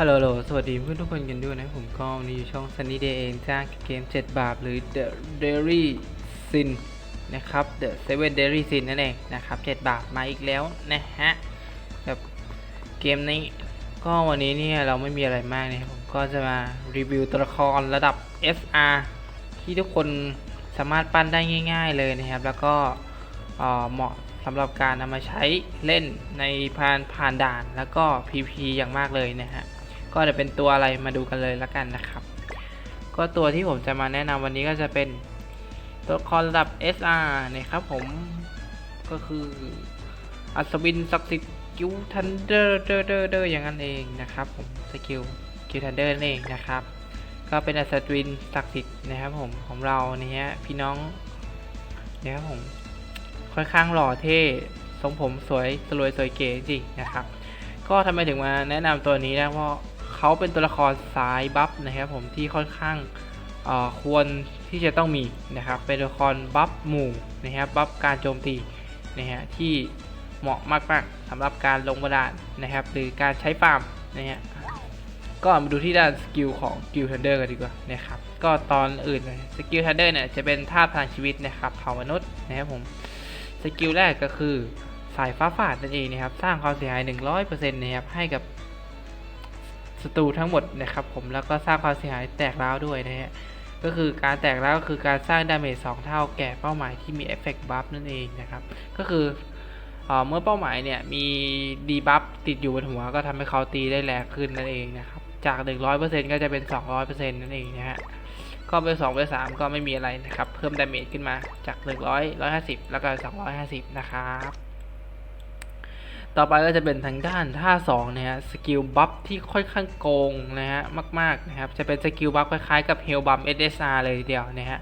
ฮัลโหลสวัสดีเพื่อนทุกคนกันด้วยนะผมก็นี่อยู่ช่อง Sunny Day เองจ้าเกม 7 บาทหรือ The Dairy Sin นะครับ The Seven Dairy Sin นั่นเองนะครับ 7 บาทมาอีกแล้วนะฮะแบบเกมนี้ก็วันนี้เนี่ยเราไม่มีอะไรมากนะครับผมก็จะมารีวิวตัวละครระดับ SR ที่ทุกคนสามารถปั้นได้ง่าย ๆเลยนะครับ แล้วก็เเหมาะสำหรับการนำมาใช้เล่นในผ่านผ่านด่าน แล้วก็ PP อย่างมากเลยนะฮะ ก็จะเป็นตัวอะไรมาดูกันเลยละกันนะครับ ก็ตัวที่ผมจะมาแนะนำวันนี้ก็จะเป็นตัวครระดับ SR นะครับผมก็คืออัศวินศักดิ์สิทธิ์กิวทันเดอร์เดอร์เดอร์เดอร์อย่างนั้นเองนะครับผมสกิลกิวทันเดอร์นั่นเองนะครับ ก็เป็นอัศวินศักดิ์สิทธิ์นะครับผมของเราเนี่ยพี่น้องนะครับผมค่อนข้างหล่อเท่ทรงผมสวยสลวยสวยเก๋จริงนะครับ ก็ทำไมถึงมาแนะนำตัวนี้นะเพราะ เขาเป็นตัวละครสายบัฟนะครับผมที่ค่อนข้างควรที่จะต้องมีนะครับ เป็นตัวละครบัฟหมู่นะครับบัฟการโจมตีนะฮะที่เหมาะมากๆสำหรับการลงบาดาลนะครับ หรือการใช้ฟาร์มนะฮะก็มาดูที่ด้านสกิลของกิลทันเดอร์กันดีกว่านะครับก็ตอนอื่นสกิลทันเดอร์เนี่ยจะเป็นท่าทางชีวิตนะครับเผ่ามนุษย์นะครับผมสกิลแรกก็คือสายฟ้าฝาดนั่นเองนะครับ สร้างความเสียหาย 100%นะครับให้กับ ศัตรูทั้งหมดนะครับผมแล้วก็สร้างความเสียหายแตกร้าวด้วยนะฮะก็คือการแตกร้าวก็คือการสร้างดาเมจ2เท่าแก่เป้าหมายที่มีเอฟเฟกต์บัฟนั่นเองนะครับก็คือเมื่อเป้าหมายเนี่ยมีดีบัฟติดอยู่บนหัวก็ทำให้เขาตีได้แรงขึ้นนั่นเองนะครับจาก 100%ก็จะเป็น 200%นั่นเองนะฮะก็ไป2ไป3ก็ไม่มีอะไรนะครับ เพิ่มดาเมจขึ้นมาจาก 100 150 แล้วก็ 250 นะครับ ต่อไปก็จะเป็นทางด้านท่า2นะฮะสกิลบัฟที่ค่อนข้างโกงนะฮะมากๆนะครับจะเป็นสกิลบัฟคล้ายๆกับเฮลบัม SSR เลยเดียวนะฮะ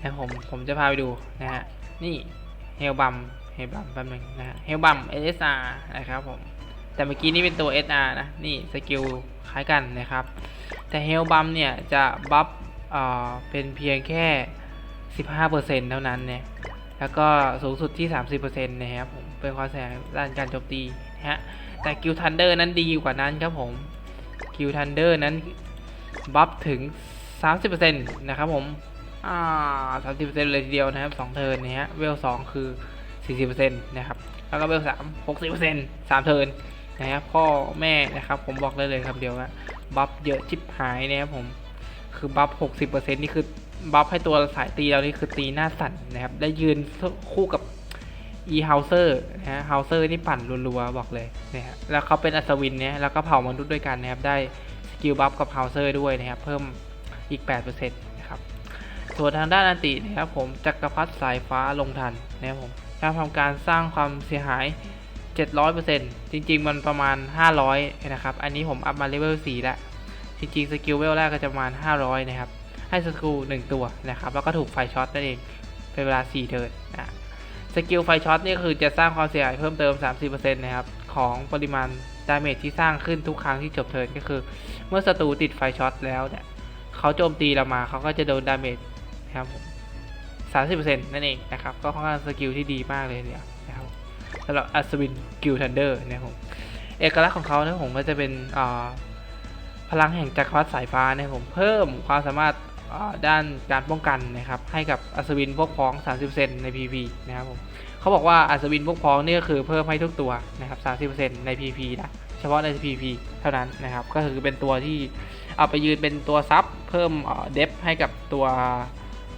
นะผมผมจะพาไปดูนะฮะนี่เฮลบัมเฮลบัมแป๊บนึงนะฮะเฮลบัม SSR นะครับผมแต่เมื่อกี้นี่เป็นตัว SR นะนี่สกิลคล้ายกันนะครับแต่เฮลบัมเนี่ยจะบัฟเอ่อเป็นเพียงแค่ 15%เท่านั้นเนี่ยแล้วก็สูงสุดที่ 30%นะครับผม เป็นความเสียหายด้านการโจมตีนะฮะแต่กิลทันเดอร์นั้นดีกว่านั้นครับผมกิลทันเดอร์นั้นบัฟถึง 30%นะครับผมอ่า30%เลยทีเดียวนะครับ2เทิร์นนะฮะเวล2คือ40%นะครับแล้วก็เวล3 60% 3เทิร์นนะครับพ่อแม่นะครับผมบอกได้เลยครับเดียวว่าบัฟเยอะชิบหายนะครับผมคือบัฟ60%นี่คือบัฟให้ตัวสายตีเรานี่คือตีหน้าสั่นนะครับได้ยืนคู่กับ e h o u s e r นะฮะ h o u s e r นี่ปั่นรัวๆบอกเลยนะฮะแล้วเขาเป็นอัศวินเนี่ยแล้วก็เผ่ามนุษย์ด้วยกันนะครับได้สกิลบัฟกับ h o u s e r ด้วยนะครับเพิ่มอีก 8%นะครับส่วนทางด้านอันตินะครับผมจักรพรรดิสายฟ้าลงทันนะครับผมการทำการสร้างความเสียหาย 700%จริง ๆ มันประมาณ 500 นะครับ อันนี้ผมอัพมาเลเวล4แล้ว จริง ๆ สกิลเวลแรกก็จะประมาณ 500 นะครับ ให้สกิลหนึ่งตัวนะครับ แล้วก็ถูกไฟช็อตนั่นเอง เป็นเวลา 4 เทิร์นนะ สกิลไฟช็อตนี่คือจะสร้างความเสียหายเพิ่มเติม 30%นะครับ ของปริมาณดาเมจที่สร้างขึ้นทุกครั้งที่จบเทิร์นก็คือ เมื่อศัตรูติดไฟช็อตแล้วเนี่ยเขาโจมตีเรามาเขาก็จะโดนดาเมจนะครับผม30%นั่นเองนะครับ ก็ค่อนข้างสกิลที่ดีมากเลยเนี่ยนะครับสำหรับอัศวินกิลทันเดอร์นะครับผมเอกลักษณ์ของเขาเนี่ยผมก็จะเป็นอ่าพลังแห่งจักรพรรดิสายฟ้านะผมเพิ่มความสามารถ ด้านการป้องกันนะครับให้กับอัศวินพวกพ้อง 30%ใน PV นะครับผมเขาบอกว่าอัศวินพวกพ้องนี่ก็คือเพิ่มให้ทุกตัวนะครับ 30%ใน PV นะเฉพาะใน PV เท่านั้นนะครับ ก็คือเป็นตัวที่เอาไปยืนเป็นตัวซับเพิ่มเดฟให้กับตัว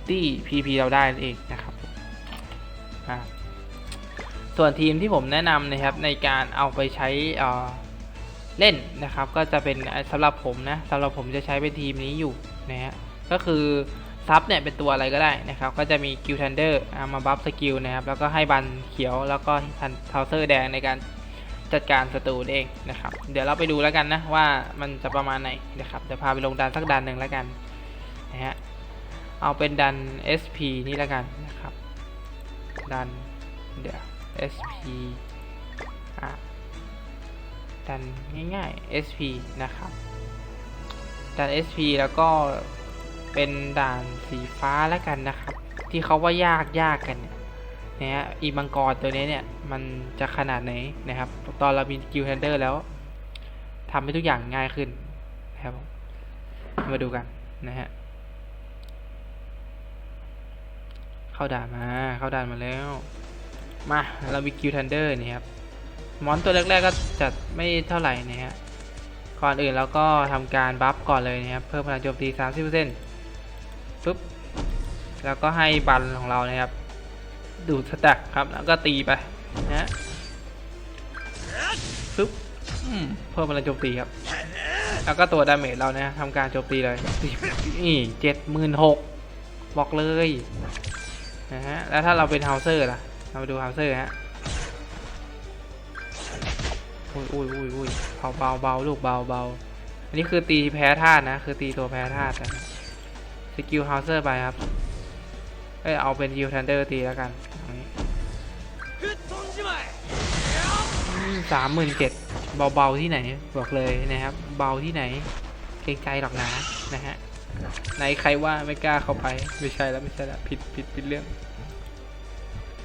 ที่ PP เราได้นั่นเองนะครับส่วนทีมที่ผมแนะนำนะครับในการเอาไปใช้เล่นนะครับ ก็จะเป็นสำหรับผมนะสำหรับผมจะใช้เป็นทีมนี้อยู่นะฮะ ก็คือซับเนี่ยเป็นตัวอะไรก็ได้นะครับ ก็จะมีกิลทันเดอร์มาบัฟสกิลนะครับ แล้วก็ให้บันเขียวแล้วก็ทันเทาเซอร์แดงในการจัดการศัตรูเองนะครับ เดี๋ยวเราไปดูแล้วกันนะว่ามันจะประมาณไหนนะครับเดี๋ยวพาไปลงดันสักดันหนึ่งแล้วกันนะฮะเอาเป็นดัน SP นี่แล้วกันนะครับ ดันเดี๋ยว SP อะดันง่ายๆ SP นะครับดัน SP แล้วก็ เป็นด่านสีฟ้าแล้วกันนะครับ ที่เขาว่ายากยากกันเนี่ยนะฮะอีมังกรตัวนี้เนี่ย มันจะขนาดไหนนะครับ ตอนเรามีกิลเทนเดอร์แล้วทำให้ทุกอย่างง่ายขึ้นนะครับมาดูกันนะฮะเข้าด่านมา เข้าด่านมาแล้ว มาเรามีคิวทันเดอร์นี่ครับมอนตัวแรกๆก็จะไม่เท่าไหร่นะฮะก่อนอื่นเราก็ทำการบัฟก่อนเลยนะครับ เพิ่มพลังโจมตี 30% ปุ๊บแล้วก็ให้บันของเรานะครับ ดูดสแต็กครับแล้วก็ตีไปนะฮะปุ๊บเพิ่มพลังโจมตีครับ แล้วก็ตัวดาเมจเราเนี่ยทำการโจมตีเลยนี่เจ็ดหมื่นหกบอกเลยนะฮะแล้วถ้าเราเป็นเฮาเซอร์ล่ะ เราไปดูเฮาเซอร์ฮะอุ้ยอุ้ยอุ้ยอุ้ยเบาเบาเบาลูกเบาเบาอันนี้คือตีแพ้ธาตุนะ คือตีตัวแพ้ธาตุนะ กิลเฮาเซอร์ไปครับ เอ้ยเอาเป็นยิวทันเดอร์ตีแล้วกันสามหมื่นเจ็ดเบาๆที่ไหนบอกเลยนะครับ เบาที่ไหนเกรงใจหรอกนะนะฮะไหนใครว่าไม่กล้าเข้าไปไม่ใช่แล้วไม่ใช่แล้วผิดผิดผิดเรื่อง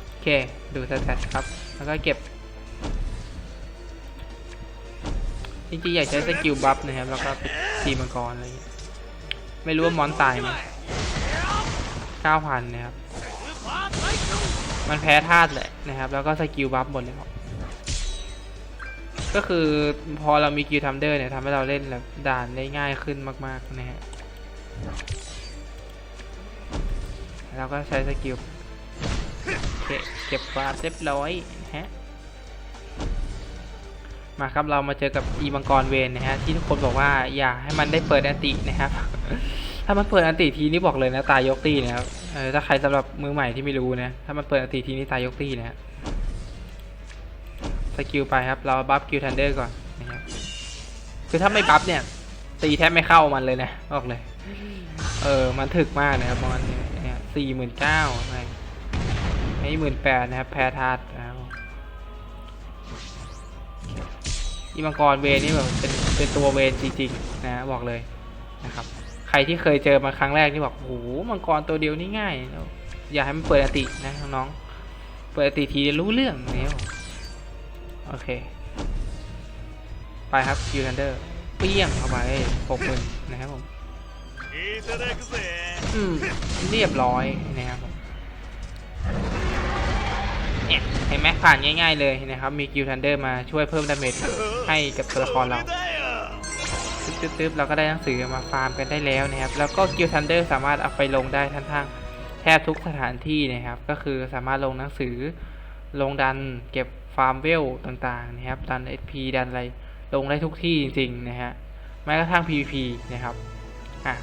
โอเคดูสแตทครับ แล้วก็เก็บจริงๆอยากใช้สกิลบัฟนะครับแล้วก็ไปตีมังกรอะไรอย่างเงี้ย ไม่รู้ว่ามอนตายไหมเก้าพันนะครับ มันแพ้ธาตุแหละนะครับ แล้วก็สกิลบัฟหมดเลยครับ ก็คือพอเรามีกิลทัมเดอร์เนี่ยทำให้เราเล่นแบบด่านได้ง่ายขึ้นมาก ๆ นะฮะแล้วก็ใช้สกิลเก็บกวาเรียบร้อยฮะ มาครับเรามาเจอกับอีมังกรเวนนะฮะ ที่ทุกคนบอกว่า อย่าให้มันได้เปิดอันตินะครับ ถ้ามันเปิดอันติทีนี้บอกเลยนะ ตายยกตีนะครับเออถ้าใครสำหรับมือใหม่ที่ไม่รู้นะ ถ้ามันเปิดอันติทีนี้ตายยกตีนะฮะสกิลไปครับ เราบัฟกิลทันเดอร์ก่อนนะครับ คือถ้าไม่บัฟเนี่ย ตีแทบไม่เข้ามันเลยนะ บอกเลย เออ มันถึกมากนะครับมันเนี่ยสี่หมื่นเก้าอะไรให้หมื่นแปดนะครับ แพ้ธาตุนะครับอีมังกรเวนี่แบบเป็นเป็นตัวเวนจริงๆนะบอกเลยนะครับ ใครที่เคยเจอมาครั้งแรกนี่บอกโหมังกรตัวเดียวนี่ง่าย อย่าให้มันเปิดอตินะน้องเปิดอติทีรู้เรื่องเนี่ยโอเค ไปครับยูทันเดอร์เปี้ยงเข้าไปหกหมื่นนะครับผมอืมเรียบร้อยนะครับผมเนี่ยเห็นไหมผ่านง่ายๆเลยนะครับ มีกิวทันเดอร์มาช่วยเพิ่มดาเมจให้กับตัวละครเรา ตึ๊บๆๆเราก็ได้หนังสือมาฟาร์มกันได้แล้วนะครับ แล้วก็กิลทันเดอร์สามารถเอาไปลงได้ทั้งทงแทบทุกสถานที่นะครับ ก็คือสามารถลงหนังสือ ลงดันเก็บฟาร์มเวลต่างๆนะครับ ดัน SP ดันอะไร ลงได้ทุกที่จริงๆนะฮะ แม้กระทั่ง PVP นะครับ อะ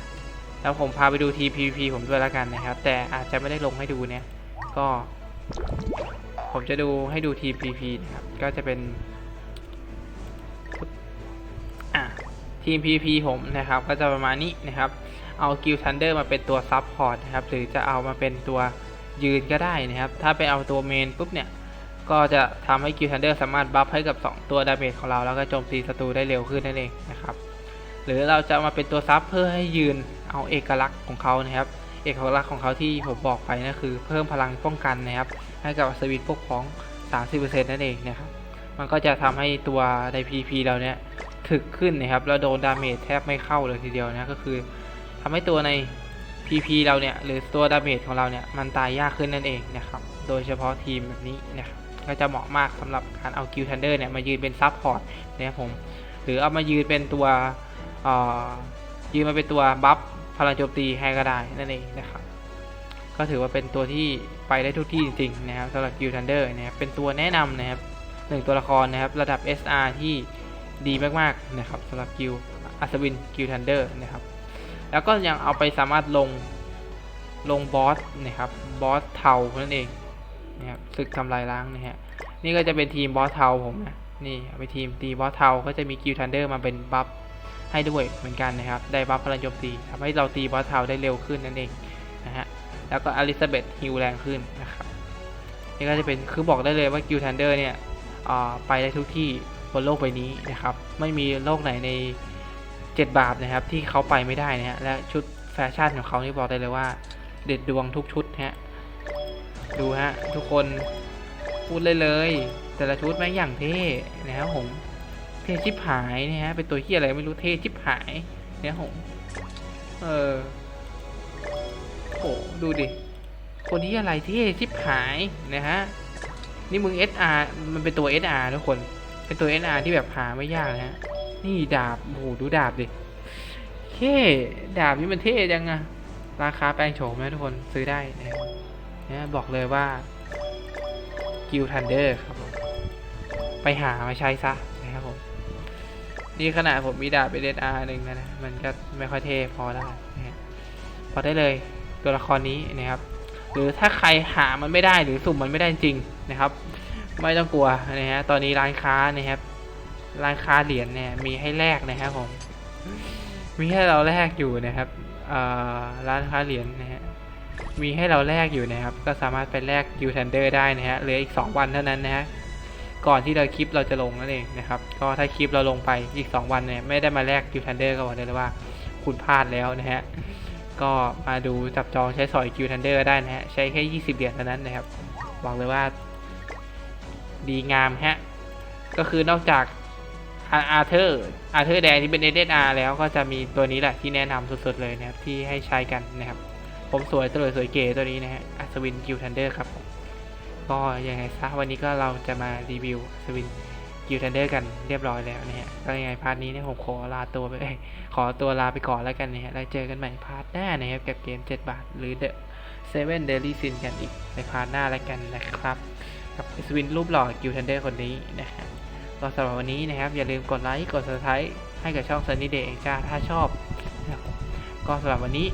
แล้วผมพาไปดูที PVP ผมด้วยแล้วกันนะครับ แต่อาจจะไม่ได้ลงให้ดูเนี่ย ก็ ผมจะดูให้ดูที PVP นะครับ ก็จะเป็น ทีม PVP ผมนะครับก็จะประมาณนี้นะครับ เอากิลทันเดอร์มาเป็นตัวซับพอร์ตนะครับหรือจะเอามาเป็นตัวยืนก็ได้นะครับ ถ้าไปเอาตัวเมนปุ๊บเนี่ย ก็จะทำให้กิลทันเดอร์สามารถบัฟให้กับ 2 ตัวดาเมจของเรา แล้วก็โจมตีศัตรูได้เร็วขึ้นนั่นเองนะครับ หรือเราจะามาเป็นตัวซับเพื่อให้ยืนเอาเอกลักษณ์ของเขานะครับ เอกลักษณ์ของเขาที่ผมบอกไปนะคือ เพิ่มพลังป้องกันนะครับ ให้กับอัศวินพวกพ้อง 30%นั่นเองนะครับ มันก็จะทำให้ตัวใน PP เราเนี่ย ถึกขึ้นนะครับแล้วโดนดาเมจแทบไม่เข้าเลยทีเดียวนะก็คือทำให้ตัวใน PP เราเนี่ยหรือตัวดาเมจของเราเนี่ยมันตายยากขึ้นนั่นเองนะครับโดยเฉพาะทีมแบบนี้นะครับก็จะเหมาะมากสำหรับการเอากิลทันเดอร์เนี่ยมายืนเป็นซับพอร์ตนะครับผมหรือเอามายืนเป็นตัวยืนมาเป็นตัวบัฟพลังโจมตีให้ก็ได้นั่นเองนะครับก็ถือว่าเป็นตัวที่ไปได้ทุกที่จริงๆนะครับสำหรับกิลทันเดอร์นะครับเป็นตัวแนะนำนะครับหนึ่งตัวละครนะครับระดับ SR ที่ ดีมากๆนะครับสำหรับกิลอัศวินกิลทันเดอร์นะครับ แล้วก็ยังเอาไปสามารถลงลงบอสนะครับบอสเทานั่นเองนะครับศึกทำลายล้างนะฮะนี่ก็จะเป็นทีมบอสเทาผมนะนี่เอาไปทีมตีบอสเทาก็จะมีกิลทันเดอร์มาเป็นบัฟให้ด้วยเหมือนกันนะครับ ได้บัฟพลังโจมตีทำให้เราตีบอสเทาได้เร็วขึ้นนั่นเองนะฮะแล้วก็อลิซาเบธฮิวแรงขึ้นนะครับนี่ก็จะเป็นคือบอกได้เลยว่ากิลทันเดอร์เนี่ยอ่าไปได้ทุกที่ บนโลกใบนี้นะครับ ไม่มีโลกไหนใน 7 บาทนะครับ ที่เขาไปไม่ได้นะฮะและชุดแฟชั่นของเขานี่บอกได้เลยว่า เด็ดดวงทุกชุดฮะดูฮะทุกคนพูดเลยเลย แต่ละชุดแม่งอย่างเท่นะครับผมเทชิบหายนะฮะเป็นตัวเฮียอะไรไม่รู้เทชิบหายเนี่ยผมเออโหดูดิคนที่อะไรเท่ชิบหายนะฮะนี่มึง SR มันเป็นตัว SR ทุกคน เป็นตัว SR ที่แบบหาไม่ยากนะฮะนี่ดาบโอ้โหดูดาบดิเท่ดาบนี่มันเท่จังอะราคาแปลงโฉมนะทุกคนซื้อได้นะครับนะบอกเลยว่ากิลทันเดอร์ครับผมไปหามาใช้ซะนะครับผมนี่ขนาดผมมีดาบเป็น SR หนึ่งนะนะ มันก็ไม่ค่อยเท่พอได้นะพอได้เลยตัวละครนี้นะครับ หรือถ้าใครหามันไม่ได้หรือสุ่มมันไม่ได้จริงนะครับ ไม่ต้องกลัวนะฮะตอนนี้ร้านค้านะครับร้านค้าเหรียญเนี่ยมีให้แลกนะครับผมมีให้เราแลกอยู่นะครับอ่อร้านค้าเหรียญนะฮะมีให้เราแลกอยู่นะครับ ก็สามารถไปแลกยูทันเดอร์ได้นะฮะเหลืออีก 2 วันเท่านั้นนะฮะก่อนที่เราคลิปเราจะลงนั่นเองนะครับ ก็ถ้าคลิปเราลงไปอีก 2 วันเนี่ยไม่ได้มาแลกยูทันเดอร์ก็บอกได้เลยว่าคุณพลาดแล้วนะฮะก็มาดูจับจองใช้สอยคิวทันเดอร์ได้นะฮะใช้แค่ 20 เหรียญเท่านั้นนะครับบอกเลยว่า ดีงามฮะ ก็คือนอกจากอาร์เธอร์อาร์เธอร์แดงที่เป็นเอเดอาร์แล้วก็จะมีตัวนี้แหละที่แนะนำสุดๆเลยนะครับ ที่ให้ใช้กันนะครับ ผมสวยตลอดสวยเก๋ตัวนี้นะฮะอัศวินกิวทันเดอร์ครับผมก็ยังไงซะวันนี้ก็เราจะมารีวิวอัศวินกิวทันเดอร์กันเรียบร้อยแล้วนะฮะก็ยังไงพาร์ทนี้เนี่ยผมขอลาตัวไปขอตัวลาไปก่อนแล้วกันนะฮะแล้วเจอกันใหม่พาร์ทหน้านะครับกับเกม 7 บาท หรือ The Seven Daily Sin กันอีกในพาร์ทหน้าแล้วกันนะครับ กับสวินรูปหล่อกิวทันเดอร์คนนี้นะครับก็สำหรับวันนี้นะครับ อย่าลืมกดไลค์กดซับสไครต์ให้กับช่อง Sunny Day เองจ้าถ้าชอบนะครับก็สำหรับวันนี้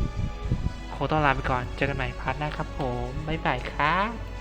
คงต้องลาไปก่อน เจอกันใหม่พาร์ทหน้าครับผม บ๊ายบายครับ